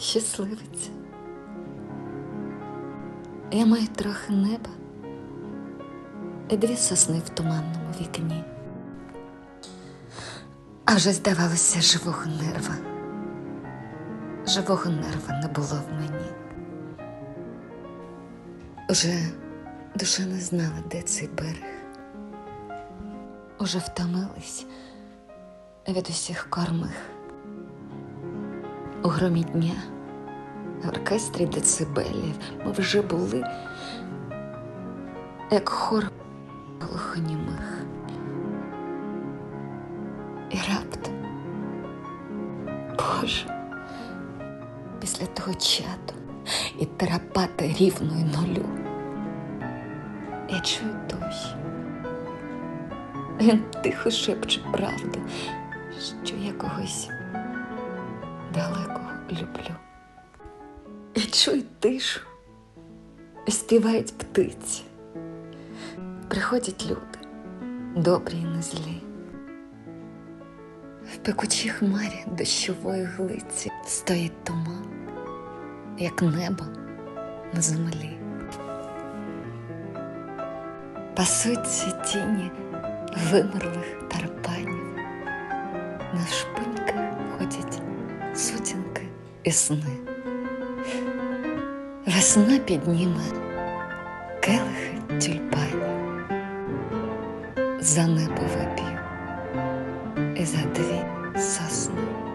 щасливиця. Я маю трохи неба і дві сосни в туманному вікні. А вже здавалося живого нерва. Живого нерва не було в мені. Уже душа не знала, де цей берег. Уже втомились від усіх кормих. У громі дня, в оркестрі децибелів ми вже були, як хор глухонімих. І раптом, Боже, після того чату і терапати рівною нулю. Я чую дощ. Він тихо шепче правду, що я когось далекого люблю. Я чую тишу, співають птиці. Приходять люди, добрі і не злі. В пекучій хмарі дощової глиці стоїть туман, як небо на землі. Пасуться тіні вимерлих тарпанів, на шпиньках ходять сутінки і сни. Весна підніме келихи тюльпані за небо вип'ю і за дві сосни.